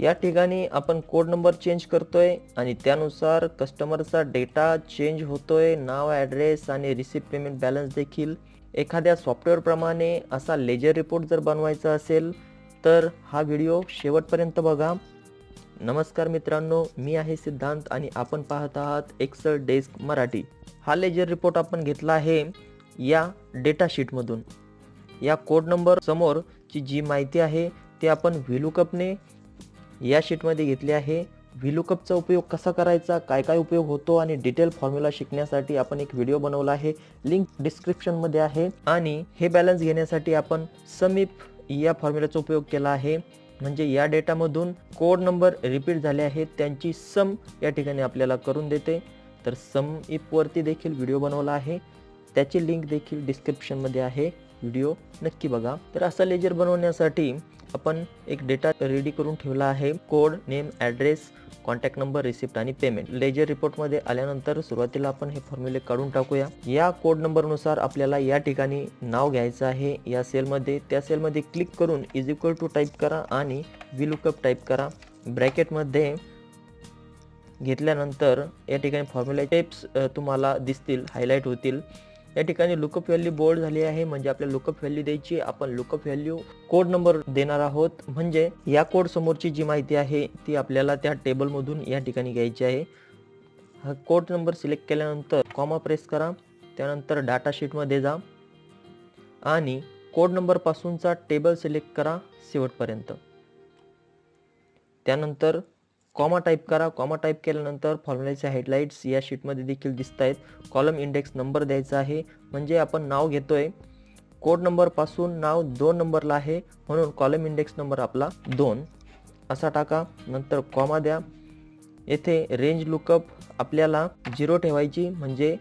या ठिकाणी आपण कोड नंबर चेंज करतोय आणि त्यानुसार कस्टमरचा डेटा चेंज होतोय नाव ॲड्रेस आणि रिसिप्ट पेमेंट बॅलन्स देखील. एखाद्या सॉफ्टवेअरप्रमाणे असा लेजर रिपोर्ट जर बनवायचा असेल तर हा व्हिडिओ शेवटपर्यंत बघा. नमस्कार मित्रांनो मी आहे सिद्धांत आणि आपण पाहत आहात एक्सल डेस्क मराठी. हा लेजर रिपोर्ट आपण घेतला आहे या डेटा शीटमधून या कोड नंबर समोरची जी माहिती आहे ती आपण व्हिलुकअपने या शीटमध्ये घेतली आहे. व्हिलुकपचा उपयोग कसा करायचा काय काय उपयोग होतो आणि डिटेल फॉर्म्युला शिकण्यासाठी आपण एक व्हिडिओ बनवला आहे. लिंक डिस्क्रिप्शनमध्ये आहे. आणि हे बॅलन्स घेण्यासाठी आपण समीप या फॉर्म्युलाचा उपयोग केला आहे. म्हणजे या डेटामधून कोड नंबर रिपीट झाले आहेत. त्यांची सम या ठिकाणी आपल्याला करून देते. तर सम इपवरती देखील व्हिडिओ बनवला आहे. त्याची लिंक देखील डिस्क्रिप्शनमध्ये आहे. व्हिडिओ नक्की बघा. तर असा लेजर बनवण्यासाठी आपण एक डेटा रेडी करून ठेवला आहे. Code name address contact number receipt आणि पेमेंट. लेजर रिपोर्टमध्ये आल्यानंतर सुरुवातीला आपण हे फॉर्म्युले काढून टाकूया. या कोड नंबरनुसार आपल्याला या ठिकाणी नाव घ्यायचं आहे. या सेलमध्ये त्या सेलमध्ये क्लिक करून इज इक्वल टू टाईप करा आणि विलुकअप टाईप करा. ब्रॅकेटमध्ये घेतल्यानंतर या ठिकाणी फॉर्म्युला टेप्स तुम्हाला दिसतील हायलाईट होतील. या ठिकाणी लुकअप व्हॅल्यू बोर्ड झाली आहे. म्हणजे आपल्याला लुकअप व्हॅल्यू द्यायची. आपण लुकअप व्हॅल्यू कोड नंबर देणार आहोत. म्हणजे या कोड समोरची जी माहिती आहे ती आपल्याला त्या टेबलमधून या ठिकाणी घ्यायची आहे. हा कोड नंबर सिलेक्ट केल्यानंतर कॉमा प्रेस करा. त्यानंतर डाटा शीटमध्ये जा. आणि कोड नंबरपासूनचा टेबल सिलेक्ट करा शेवटपर्यंत. त्यानंतर कॉमा टाईप करा. कॉमा टाईप केल्यानंतर फॉर्म्युल्याचे हेडलाईट्स या शीटमध्ये देखील दिसत आहेत कॉलम इंडेक्स नंबर द्यायचा आहे. म्हणजे आपण नाव घेतोय. कोड नंबरपासून नाव दोन नंबरला आहे. म्हणून कॉलम इंडेक्स नंबर आपला दोन. असा टाका. नंतर कॉमा द्या. येथे रेंज लुकअप आपल्याला झिरो ठेवायची. म्हणजे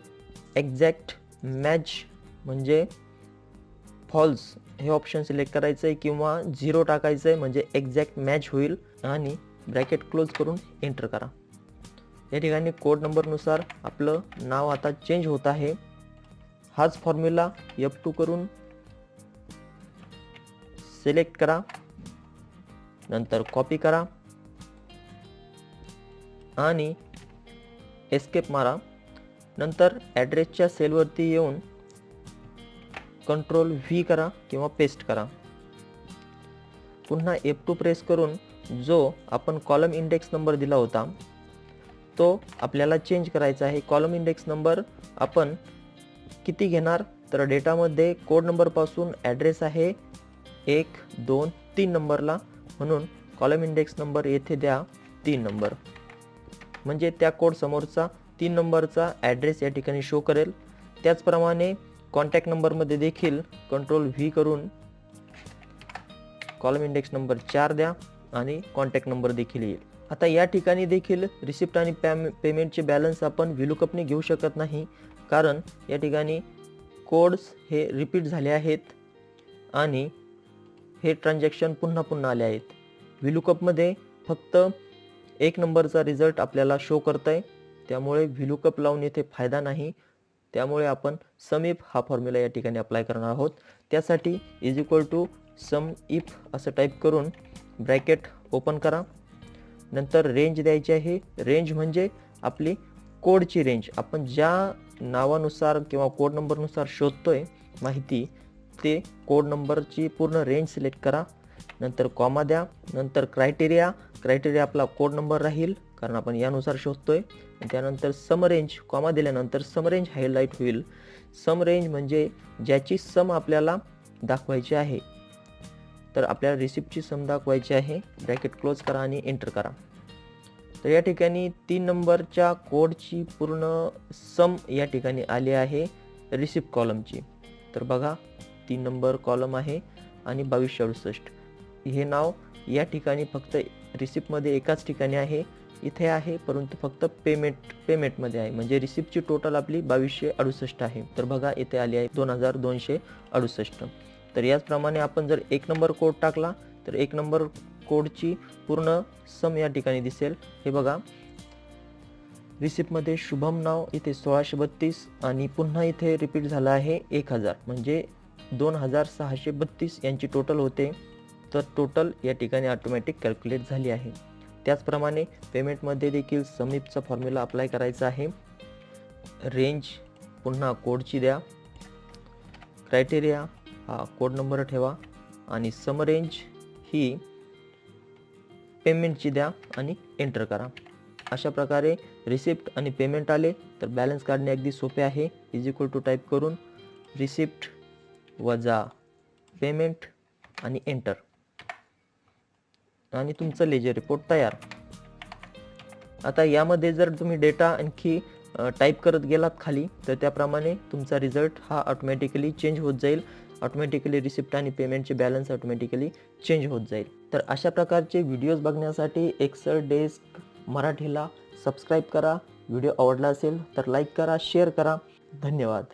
एक्झॅक्ट मॅच म्हणजे फॉल्स हे ऑप्शन सिलेक्ट करायचं आहे किंवा झिरो टाकायचं आहे म्हणजे एक्झॅक्ट मॅच होईल आणि ब्रॅकेट क्लोज करून एंटर करा. या ठिकाणी कोड नंबरनुसार आपलं नाव आता चेंज होत आहे. हाच फॉर्म्युला एफ टू करून सिलेक्ट करा. नंतर कॉपी करा. आणि एस्केप मारा. नंतर ॲड्रेसच्या सेलवरती येऊन कंट्रोल व्ही करा किंवा पेस्ट करा. पुन्हा एफ टू प्रेस करून जो आपण कॉलम इंडेक्स नंबर दिला होता तो आपल्याला चेंज करायचा आहे. कॉलम इंडेक्स नंबर आपण किती घेणार? तर डेटामध्ये कोड नंबरपासून ॲड्रेस आहे एक दोन तीन नंबरला म्हणून कॉलम इंडेक्स नंबर येथे द्या तीन नंबर म्हणजे त्या कोड समोरचा तीन नंबरचा ॲड्रेस या ठिकाणी शो करेल. त्याचप्रमाणे कॉन्टॅक्ट नंबरमध्ये देखील कंट्रोल व्ही करून कॉलम इंडेक्स नंबर चार द्या. आणि कॉन्टॅक्ट नंबर देखील येईल. आता या ठिकाणी देखील रिसिप्ट आणि पॅम पेमेंटचे बॅलन्स आपण विलुकपने घेऊ शकत नाही. कारण या ठिकाणी कोड्स हे रिपीट झाले आहेत आणि हे ट्रान्झॅक्शन पुन्हा पुन्हा आले आहेत. विलुकपमध्ये फक्त एक नंबरचा रिझल्ट आपल्याला शो करत आहे त्यामुळे विलुकअप लावून येथे फायदा नाही. त्यामुळे आपण समीप हा फॉर्म्युला या ठिकाणी अप्लाय करणार आहोत. त्यासाठी is equal to sum if असं टाईप करून ब्रॅकेट ओपन करा. नंतर रेंज द्यायची आहे. रेंज म्हणजे आपली कोडची रेंज आपण ज्या नावानुसार किंवा कोड नंबरनुसार शोधतोय माहिती ते कोड नंबरची पूर्ण रेंज सिलेक्ट करा. नंतर कॉमा द्या. नंतर क्रायटेरिया क्रायटेरिया आपला कोड नंबर राहील कारण आपण यानुसार शोधतोय. आहे त्यानंतर सम रेंज कॉमा दिल्यानंतर सम रेंज हायलाईट होईल. सम रेंज म्हणजे ज्याची सम आपल्याला दाखवायची आहे. तर आपल्याला रिसिप्टची सम दाखवायची आहे. ब्रॅकेट क्लोज करा आणि एंटर करा. तर या ठिकाणी तीन नंबरच्या कोडची पूर्ण सम या ठिकाणी आली आहे रिसिप्ट कॉलमची तर बघा तीन नंबर कॉलम आहे आणि बावीसशे अडुसष्ट. हे नाव या ठिकाणी फक्त रिसिप्टमध्ये एकाच ठिकाणी आहे. इथे आहे परंतु फक्त पेमेंट पेमेंटमध्ये आहे. म्हणजे रिसिप्टची टोटल आपली बावीसशे अडुसष्ट आहे. तर बघा इथे आली आहे दोन हजार दोनशे अडुसष्ट. तर याचप्रमाणे आपण जर एक नंबर कोड टाकला तर एक नंबर कोडची पूर्ण सम या ठिकाणी दिसेल. हे बघा. रिसिप्टमध्ये शुभम नाव इथे सोळाशे बत्तीस आणि पुन्हा इथे रिपीट झालं आहे एक हजार. म्हणजे दोन हजार सहाशे बत्तीस यांची टोटल होते. तर टोटल या ठिकाणी ऑटोमॅटिक कॅल्क्युलेट झाली आहे. त्याचप्रमाणे पेमेंटमध्ये देखील समीपचा फॉर्म्युला अप्लाय करायचा आहे. रेंज पुन्हा कोडची द्या. क्रायटेरिया हा कोड नंबर ठेवा आणि सम रेंज ही पेमेंटची द्या आणि एंटर करा. अशा प्रकारे रिसिप्ट आणि पेमेंट आले तर बॅलन्स काढणे अगदी सोपे आहे. इज इक्वल टू टाईप करून रिसिप्ट वजा पेमेंट आणि एंटर आणि तुमचं लेजर रिपोर्ट तयार. आता यामध्ये जर तुम्ही डेटा आणखी टाईप करत गेलात खाली तर त्याप्रमाणे तुमचा रिझल्ट हा ऑटोमॅटिकली चेंज होत जाईल. ऑटोमॅटिकली रिसिप्ट आणि पेमेंटचे बॅलन्स ऑटोमॅटिकली चेंज होत जाईल. तर अशा प्रकारचे व्हिडिओज बघण्यासाठी एक्सल डेस्क मराठीला सबस्क्राईब करा. व्हिडिओ आवडला असेल तर लाईक करा शेअर करा. धन्यवाद.